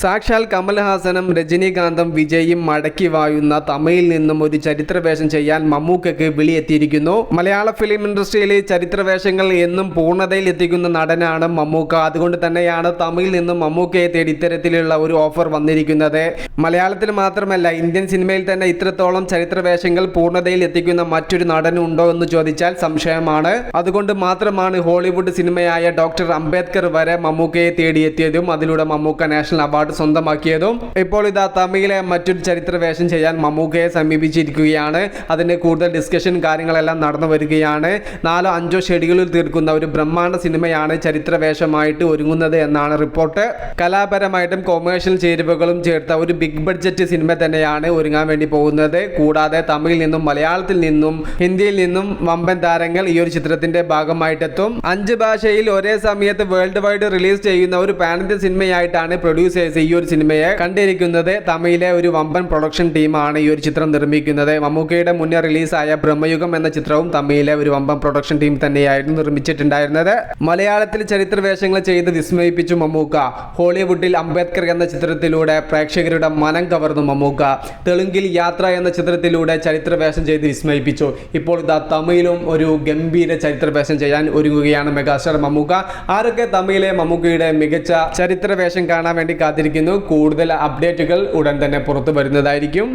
സാക്ഷാൽ കമൽഹാസനും രജനീകാന്തും വിജയും മടക്കി വായുന്ന തമിഴിൽ നിന്നും ഒരു ചരിത്രവേഷം ചെയ്യാൻ മമ്മൂക്കയ്ക്ക് വിളിയെത്തിയിരിക്കുന്നു. മലയാള ഫിലിം ഇൻഡസ്ട്രിയിലെ ചരിത്രവേഷങ്ങൾ എന്നും പൂർണതയിൽ എത്തിക്കുന്ന നടനാണ് മമ്മൂക്ക. അതുകൊണ്ട് തന്നെയാണ് തമിഴിൽ നിന്നും മമ്മൂക്കയെ തേടി ഇത്തരത്തിലുള്ള ഒരു ഓഫർ വന്നിരിക്കുന്നത്. മലയാളത്തിൽ മാത്രമല്ല ഇന്ത്യൻ സിനിമയിൽ തന്നെ ഇത്രത്തോളം ചരിത്രവേഷങ്ങൾ പൂർണതയിൽ എത്തിക്കുന്ന മറ്റൊരു നടനുണ്ടോ എന്ന് ചോദിച്ചാൽ സംശയമാണ്. അതുകൊണ്ട് മാത്രമാണ് ഹോളിവുഡ് സിനിമയായ ഡോക്ടർ അംബേദ്കർ വരെ മമ്മൂക്കയെ തേടിയെത്തിയതും അതിലൂടെ മമ്മൂക്ക നാഷണൽ അവാർഡ് സ്വന്തമാക്കിയതും ഇപ്പോൾ ഇതാ തമിഴിലെ മറ്റൊരു ചരിത്ര വേഷം ചെയ്യാൻ മമ്മൂക്കയെ സമീപിച്ചിരിക്കുകയാണ്. അതിന്റെ കൂടുതൽ ഡിസ്കഷൻ കാര്യങ്ങളെല്ലാം നടന്നു വരികയാണ്. നാലോ അഞ്ചോ ഷെഡ്യൂളിൽ തീർക്കുന്ന ഒരു ബ്രഹ്മാണ്ഡ സിനിമയാണ് ചരിത്ര വേഷമായിട്ട് ഒരുങ്ങുന്നത് എന്നാണ് റിപ്പോർട്ട്. കലാപരമായിട്ടും കൊമേഴ്ഷ്യൽ ചേരുവകളും ചേർത്ത ഒരു ബിഗ് ബഡ്ജറ്റ് സിനിമ തന്നെയാണ് ഒരുങ്ങാൻ വേണ്ടി പോകുന്നത്. കൂടാതെ തമിഴിൽ നിന്നും മലയാളത്തിൽ നിന്നും ഹിന്ദിയിൽ നിന്നും വമ്പൻ താരങ്ങൾ ഈ ഒരു ചിത്രത്തിന്റെ ഭാഗമായിട്ടെത്തും. അഞ്ച് ഭാഷയിൽ ഒരേ സമയത്ത് വേൾഡ് വൈഡ് റിലീസ് ചെയ്യുന്ന ഒരു ഇന്ത്യൻ സിനിമയായിട്ടാണ് പ്രൊഡ്യൂസേഴ്സ് ഈ ഒരു സിനിമയെ കണ്ടിരിക്കുന്നത് തമിഴിലെ ഒരു വമ്പൻ പ്രൊഡക്ഷൻ ടീമാണ് ഈ ഒരു ചിത്രം നിർമ്മിക്കുന്നത്. മമ്മൂക്കയുടെ മുന്നേ റിലീസായ ബ്രഹ്മയുഗം എന്ന ചിത്രവും തമിഴിലെ ഒരു വമ്പൻ പ്രൊഡക്ഷൻ ടീം തന്നെയായിരുന്നു നിർമ്മിച്ചിട്ടുണ്ടായിരുന്നത്. മലയാളത്തിൽ ചരിത്ര വേഷങ്ങൾ ചെയ്ത് വിസ്മയിപ്പിച്ചു മമ്മൂക്ക. ഹോളിവുഡിൽ അംബേദ്കർ എന്ന ചിത്രത്തിലൂടെ പ്രേക്ഷകരുടെ മനം കവർന്നു മമ്മൂക്ക. തെലുങ്കിൽ യാത്ര എന്ന ചിത്രത്തിലൂടെ ചരിത്ര വേഷം ചെയ്ത് വിസ്മയിപ്പിച്ചു. ഇപ്പോൾ ഇതാ തമിഴിലും ഒരു ഗംഭീര ചരിത്ര വേഷം ചെയ്യാൻ ഒരുങ്ങുകയാണ് മെഗാസ്റ്റാർ മമ്മൂക്ക. ആരൊക്കെ തമിഴിലെ മമ്മൂക്കയുടെ മികച്ച ചരിത്ര വേഷം കാണാൻ വേണ്ടി കാത്തിരിക്കുന്നു. കൂടുതൽ അപ്ഡേറ്റുകൾ ഉടൻ തന്നെ പുറത്തു വരുന്നതായിരിക്കും.